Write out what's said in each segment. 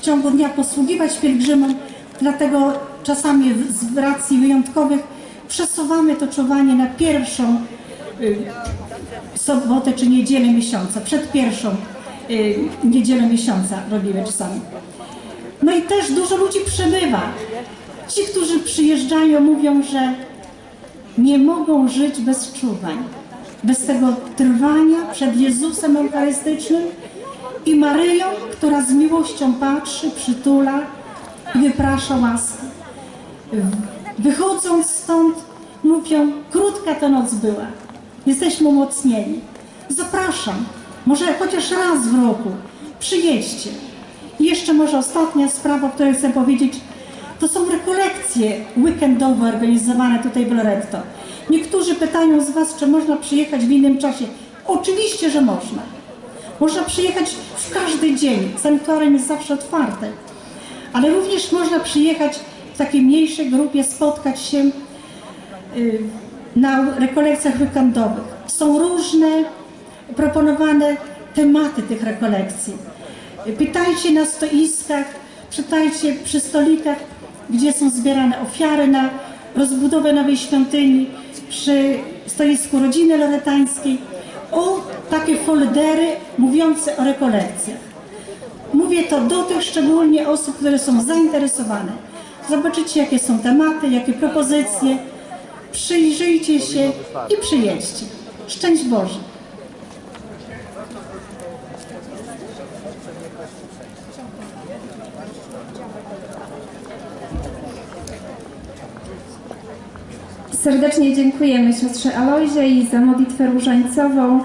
w ciągu dnia posługiwać pielgrzymom, dlatego czasami z racji wyjątkowych przesuwamy to czuwanie na pierwszą y, sobotę czy niedzielę miesiąca, przed pierwszą y, niedzielę miesiąca robimy czasami. No i też dużo ludzi przebywa. Ci, którzy przyjeżdżają, mówią, że nie mogą żyć bez czuwań, bez tego trwania przed Jezusem Eucharystycznym i Maryją, która z miłością patrzy, przytula i wyprasza łaskę. Wychodząc stąd, mówią, krótka ta noc była, jesteśmy umocnieni. Zapraszam, może chociaż raz w roku, przyjedźcie. I jeszcze może ostatnia sprawa, o której chcę powiedzieć, to są rekolekcje weekendowe organizowane tutaj w Loretto. Niektórzy pytają z Was, czy można przyjechać w innym czasie. Oczywiście, że można. Można przyjechać w każdy dzień. Sanktuarium jest zawsze otwarte. Ale również można przyjechać w takiej mniejszej grupie, spotkać się y, na rekolekcjach weekendowych. Są różne proponowane tematy tych rekolekcji. Pytajcie na stoiskach, czytajcie przy stolikach, gdzie są zbierane ofiary na rozbudowę nowej świątyni, przy stoisku rodziny loretańskiej, o takie foldery mówiące o rekolekcjach. Mówię to do tych szczególnie osób, które są zainteresowane. Zobaczycie, jakie są tematy, jakie propozycje. Przyjrzyjcie się i przyjedźcie. Szczęść Boże. Serdecznie dziękujemy siostrze Alojzie i za modlitwę różańcową,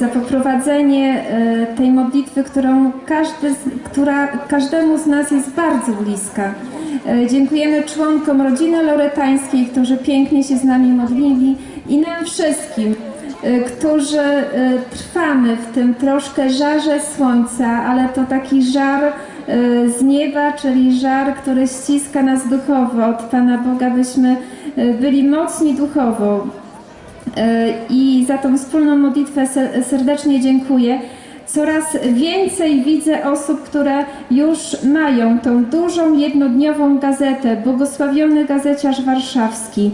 za poprowadzenie e, tej modlitwy, którą każdy, która każdemu z nas jest bardzo bliska. E, Dziękujemy członkom rodziny loretańskiej, którzy pięknie się z nami modlili i nam wszystkim, e, którzy e, trwamy w tym troszkę żarze słońca, ale to taki żar e, z nieba, czyli żar, który ściska nas duchowo od Pana Boga, byśmy e, byli mocni duchowo. E, I za tą wspólną modlitwę se- serdecznie dziękuję. Coraz więcej widzę osób, które już mają tą dużą jednodniową gazetę, błogosławiony gazeciarz warszawski.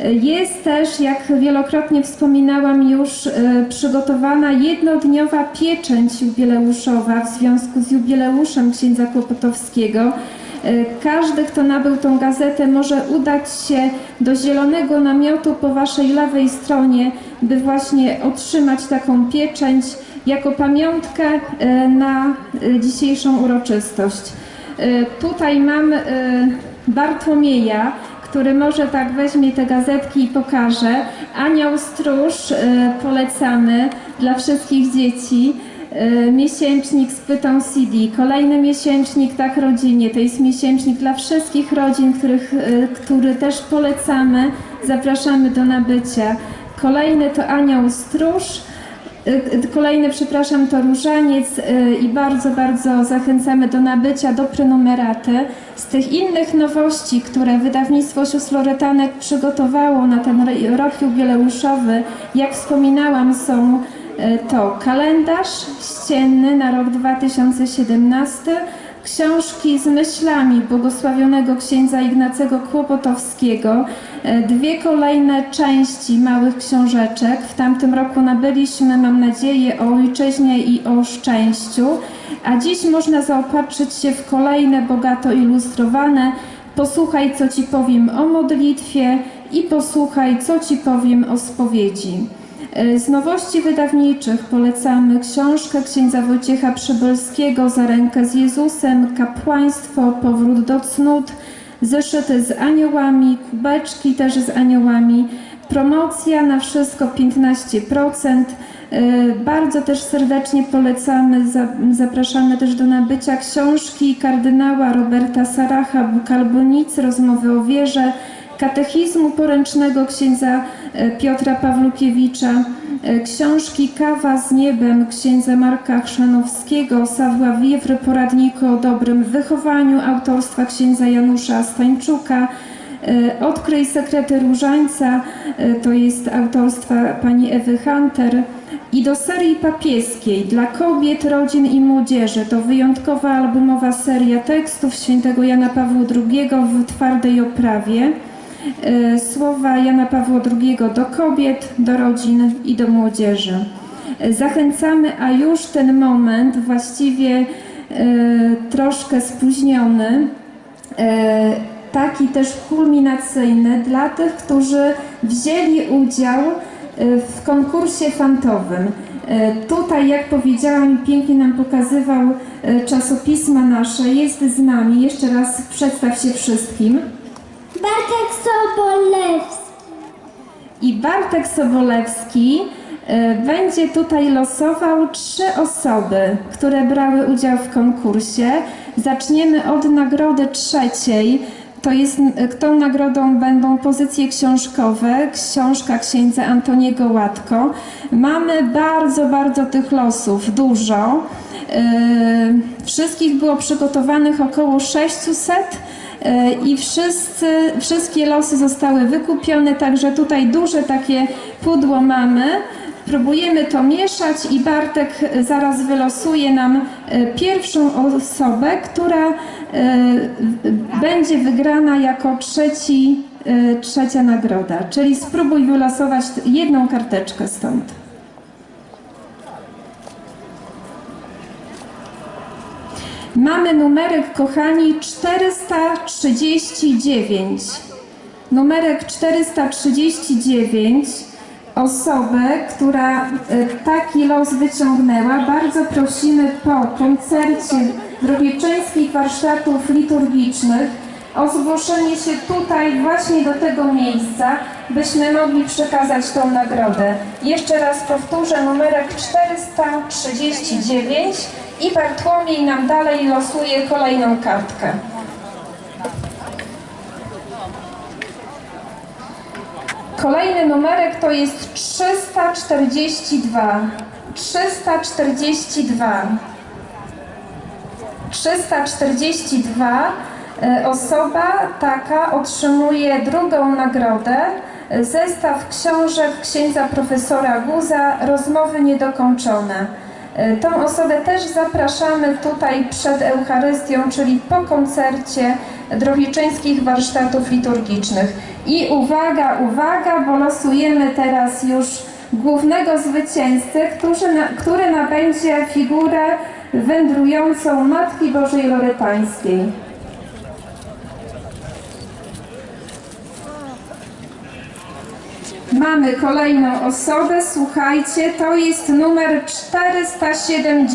E, Jest też, jak wielokrotnie wspominałam już, e, przygotowana jednodniowa pieczęć jubileuszowa w związku z jubileuszem księdza Kłopotowskiego. E, Każdy, kto nabył tą gazetę, może udać się do zielonego namiotu po waszej lewej stronie, by właśnie otrzymać taką pieczęć jako pamiątkę e, na e, dzisiejszą uroczystość. Tutaj mam Bartłomieja, który może tak weźmie te gazetki i pokaże. Anioł Stróż polecamy dla wszystkich dzieci. E, Miesięcznik z pytą CD, kolejny miesięcznik Tak Rodzinie, to jest miesięcznik dla wszystkich rodzin, których, e, który też polecamy, zapraszamy do nabycia. Kolejny to Anioł Stróż, e, kolejny, przepraszam, to Różaniec i bardzo, bardzo zachęcamy do nabycia, do prenumeraty. Z tych innych nowości, które wydawnictwo Sióstr Loretanek przygotowało na ten ro- rok jubileuszowy, jak wspominałam, są to kalendarz ścienny na rok 2017, książki z myślami błogosławionego księdza Ignacego Kłopotowskiego, e, dwie kolejne części małych książeczek. W tamtym roku nabyliśmy, mam nadzieję, o ojczyźnie i o szczęściu, a dziś można zaopatrzyć się w kolejne bogato ilustrowane Posłuchaj, co Ci powiem o modlitwie i posłuchaj, co Ci powiem o spowiedzi. E, Z nowości wydawniczych polecamy książkę księdza Wojciecha Przybylskiego Za rękę z Jezusem, Kapłaństwo, Powrót do cnót, zeszyty z aniołami, kubeczki też z aniołami, promocja na wszystko 15%. E, Bardzo też serdecznie polecamy, za- zapraszamy też do nabycia książki kardynała Roberta Saracha Bukalbonicy, Rozmowy o wierze, katechizmu poręcznego księdza Piotra Pawlukiewicza, e, książki Kawa z niebem księdza Marka Chrzanowskiego, Sawła Wiewry, poradniku o dobrym wychowaniu autorstwa księdza Janusza Stańczuka, E, Odkryj sekrety różańca e, to jest autorstwa pani Ewy Hunter i do serii papieskiej dla kobiet, rodzin i młodzieży to wyjątkowa albumowa seria tekstów świętego Jana Pawła II w twardej oprawie. E, Słowa Jana Pawła II do kobiet, do rodzin i do młodzieży. E, Zachęcamy, a już ten moment właściwie e, troszkę spóźniony, taki też kulminacyjny dla tych, którzy wzięli udział w konkursie fantowym. Tutaj, jak powiedziałam, pięknie nam pokazywał czasopisma nasze, jest z nami. Jeszcze raz przedstaw się wszystkim. Sobolewski. I Bartek Sobolewski e, będzie tutaj losował trzy osoby, które brały udział w konkursie. Zaczniemy od nagrody trzeciej. To jest, e, tą nagrodą będą pozycje książkowe, książka księdza Antoniego Łatko. Mamy bardzo, bardzo tych losów, dużo. E, Wszystkich było przygotowanych około 600 e, i wszyscy, wszystkie losy zostały wykupione, także tutaj duże takie pudło mamy. Próbujemy to mieszać i Bartek zaraz wylosuje nam e, pierwszą osobę, która e, będzie wygrana jako trzeci, e, trzecia nagroda. Czyli spróbuj wylosować jedną karteczkę stąd. Mamy numerek, kochani, 439. Numerek 439. Osobę, która e, taki los wyciągnęła, bardzo prosimy po koncercie Drogieczeńskich Warsztatów Liturgicznych o zgłoszenie się tutaj właśnie do tego miejsca, byśmy mogli przekazać tą nagrodę. Jeszcze raz powtórzę, numerek 439 i Bartłomiej nam dalej losuje kolejną kartkę. Kolejny numerek to jest 342. 342. 342. E, Osoba taka otrzymuje drugą nagrodę. E, Zestaw książek księdza profesora Guza, rozmowy niedokończone. E, Tą osobę też zapraszamy tutaj przed Eucharystią, czyli po koncercie Drohiczeńskich Warsztatów Liturgicznych. I uwaga, uwaga, bo losujemy teraz już głównego zwycięzcę, który, na, który nabędzie figurę wędrującą Matki Bożej Lorytańskiej. Mamy kolejną osobę, słuchajcie, to jest numer 470.